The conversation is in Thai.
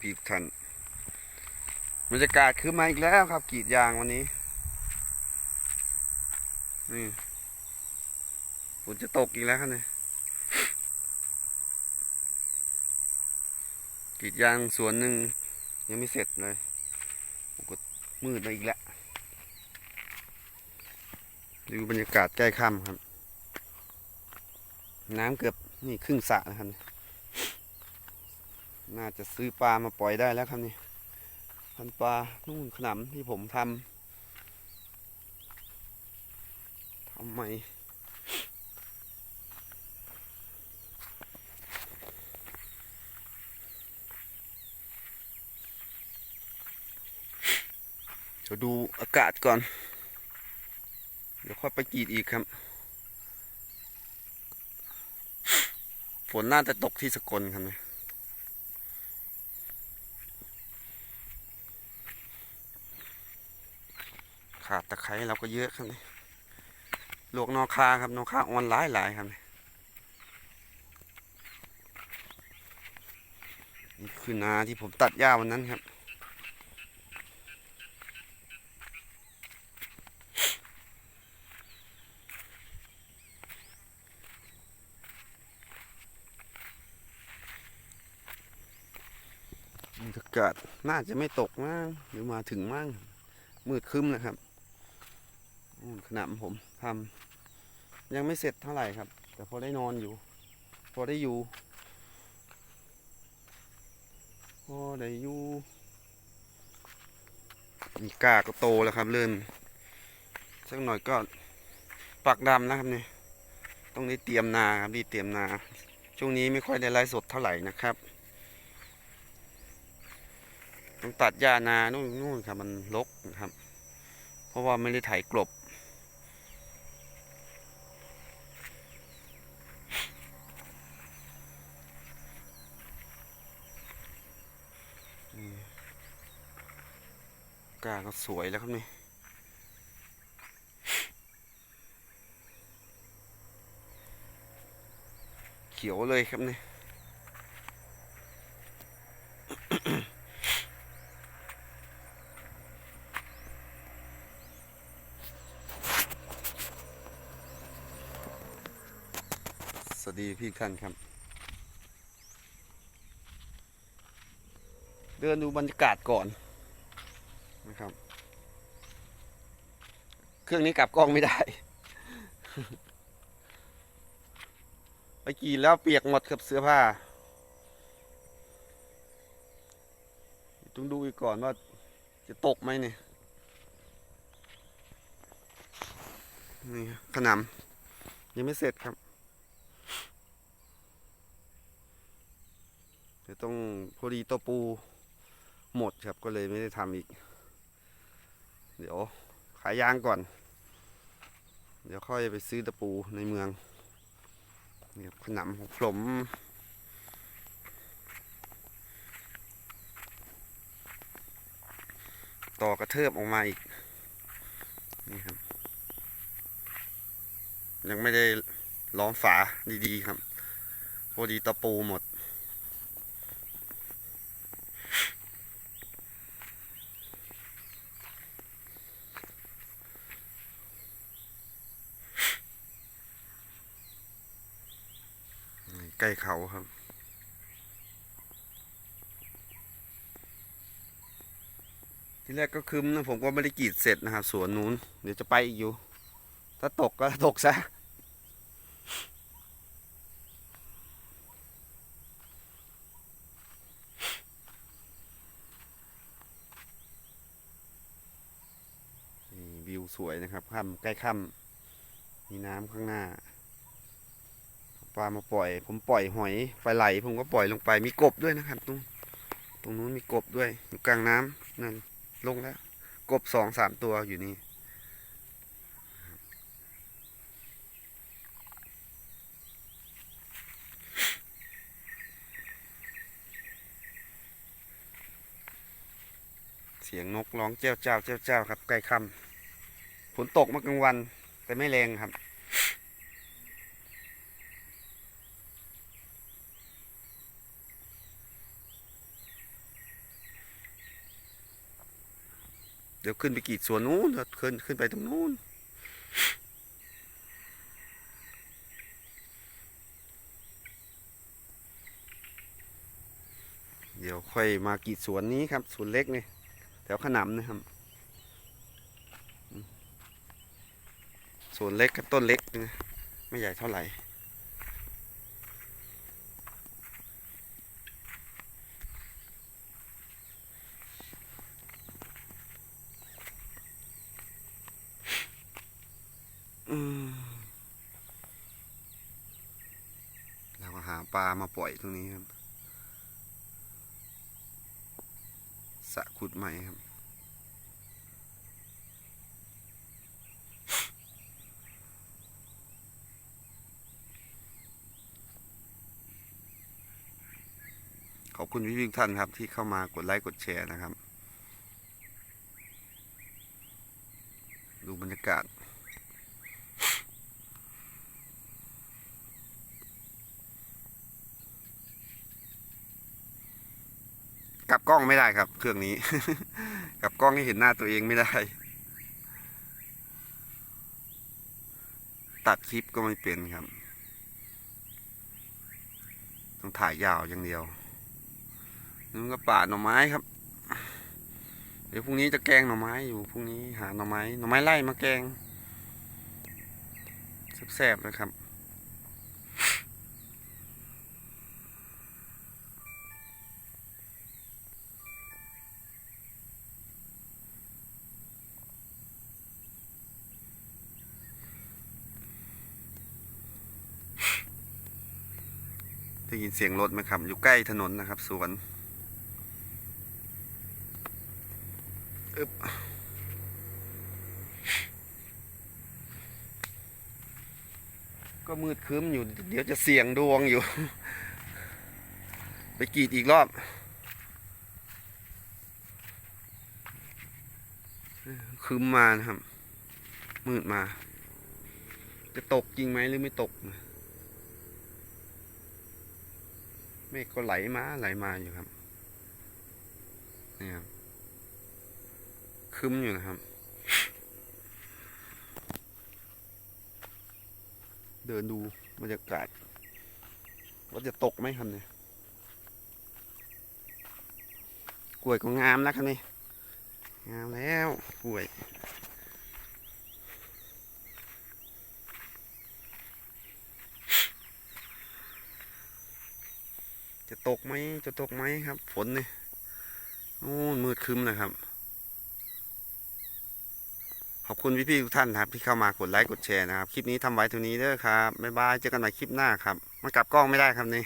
พี่ทุกท่านบรรยากาศคือมาอีกแล้วครับกรีดยางวันนี้ นี่ฝนจะตกอีกแล้วครับเนี่ยกรีดยางสวนหนึ่งยังไม่เสร็จเลยมก็มืดมาอีกแล้วดูบรรยากาศใกล้ค่ำครับ น้ำเกือบนี่ครึ่งสระนะครับ น่าจะซื้อปลามาปล่อยได้แล้วครับนี่พันปลานู่นขนำที่ผมทำทำใหมเดี๋ยวดูอากาศก่อน เดี๋ยวค่อยไปกรีดอีกครับ ฝนน่าจะตกที่สกลครับเนี่ย ขาดตะไคร้เราก็เยอะครับนี่ลวกนอคาครับนอคาออนไลน์หลายครับนี่นี่คือนาที่ผมตัดหญ้าวันนั้นครับบรรยากาศน่าจะไม่ตกมั้งหรือมาถึงมั้งมืดครึ้มนะครับ ขนำผมทำยังไม่เสร็จเท่าไหร่ครับ แต่พอได้นอนอยู่ พอได้อยู่ พอได้อยู่นี่กาก็โตแล้วครับ เริ่มสักหน่อยก็ปักดำนะครับเนี่ยต้องได้เตรียมนาครับรีเตรียมนา ช่วงนี้ไม่ค่อยได้ไลฟ์สดเท่าไหร่นะครับต้องตัดหญ้านานู่นนู่นครับมันรกนะครับ เพราะว่าไม่ได้ไถกลบ กาก็สวยแล้วครับนี่เขียวเลยครับนี่สวัสดีพี่ท่านครับ เดินดูบรรยากาศก่อน นะครับ เครื่องนี้กลับกล้องไม่ได้ ไปกี่แล้วเปียกหมดกับเสื้อผ้า ต้องดูอีกก่อนว่าจะตกไหมเนี่ย นี่ขนำยังไม่เสร็จครับเดี๋ยวต้องพอดีตัวปูหมดครับก็เลยไม่ได้ทำอีก เดี๋ยวขายยางก่อน เดี๋ยวค่อยไปซื้อตะปูในเมืองเนี่ครับขนำของผมต่อกระเทิบออกมาอีก นี่ครับ ยังไม่ได้ล้อมฝาดีๆครับ พอดีตะปูหมด ใกล้เขาครับ ที่แรกก็คืมนะผมก็ไม่ได้กรีดเสร็จนะครับสวนนู้น เดี๋ยวจะไปอีกอยู่ ถ้าตกก็ตกซะวิวสวยนะครับค่ำใกล้ค่ำมีน้ำข้างหน้า ปลามาปล่อย ผมปล่อยหอยปลาไหล ผมก็ปล่อยลงไปมีกบด้วยนะครับตรงตรงนู้นมีกบด้วยอยู่กลางน้ำนั่นลงแล้ว กบสองสามตัวอยู่นี่เสียงนกร้องเจ้าเจ้าเจ้าเจ้าครับใกล้ค่ำฝนตกเมื่อกลางวัน แต่ไม่แรงครับ เดี๋ยวขึ้นไปกีดสวนนู้นขึ้นขึ้นไปตรงนู้น เดี๋ยวค่อยมากีดสวนนี้ครับสวนเล็กนี่แถวขนำนะครับสวนเล็กกับต้นเล็กนะไม่ใหญ่เท่าไหร่ อืมเราก็หา ปลามาปล่อยตรงนี้ครับสะขุดใหม่ครับ ขอบคุณพี่ทุกท่านครับ ที่เข้ามากดไลค์กดแชร์นะครับ ดูบรรยากาศ กลับกล้องไม่ได้ครับ เครื่องนี้ กลับกล้องให้เห็นหน้าตัวเองไม่ได้ ตัดคลิปก็ไม่เป็นครับ ต้องถ่ายยาวอย่างเดียวนั่ก็ป่าหน่อไม้ครับ เดี๋ยวพรุ่งนี้จะแกงหน่อไม้อยู่พรุ่งนี้หาหน่อไม้หน่อไม้ไล่มาแกงแซ่บๆนะครับ ได้ยินเสียงรถไหมครับ อยู่ใกล้ถนนนะครับ สวนอึบก็มืดครึ้มอยู่ เดี๋ยวจะเสี่ยงดวงอยู่ ไปกรีดอีกรอบครึ้มมานะครับ มืดมา จะตกจริงไหมหรือไม่ตกนะ เมฆก็ไหลมาไหลมาอยู่ครับนี่ครับคึมอยู่นะครับ เดินดูบรรยากาศว่าจะตกไหมครับเนี่ยกล้วยก็งามแล้วครับนี่งามแล้วกล้วย จะตกไหมจะตกไหมครับ ฝนเนี่ยโอ้มืดคึมนะครับ ขอบคุณพี่ๆทุกท่านครับ ที่เข้ามากดไลค์กดแชร์นะครับ คลิปนี้ทำไว้เท่านี้เด้อครับบ๊ายบายเจอกันใหม่คลิปหน้าครับ มันกลับกล้องไม่ได้ครับนี่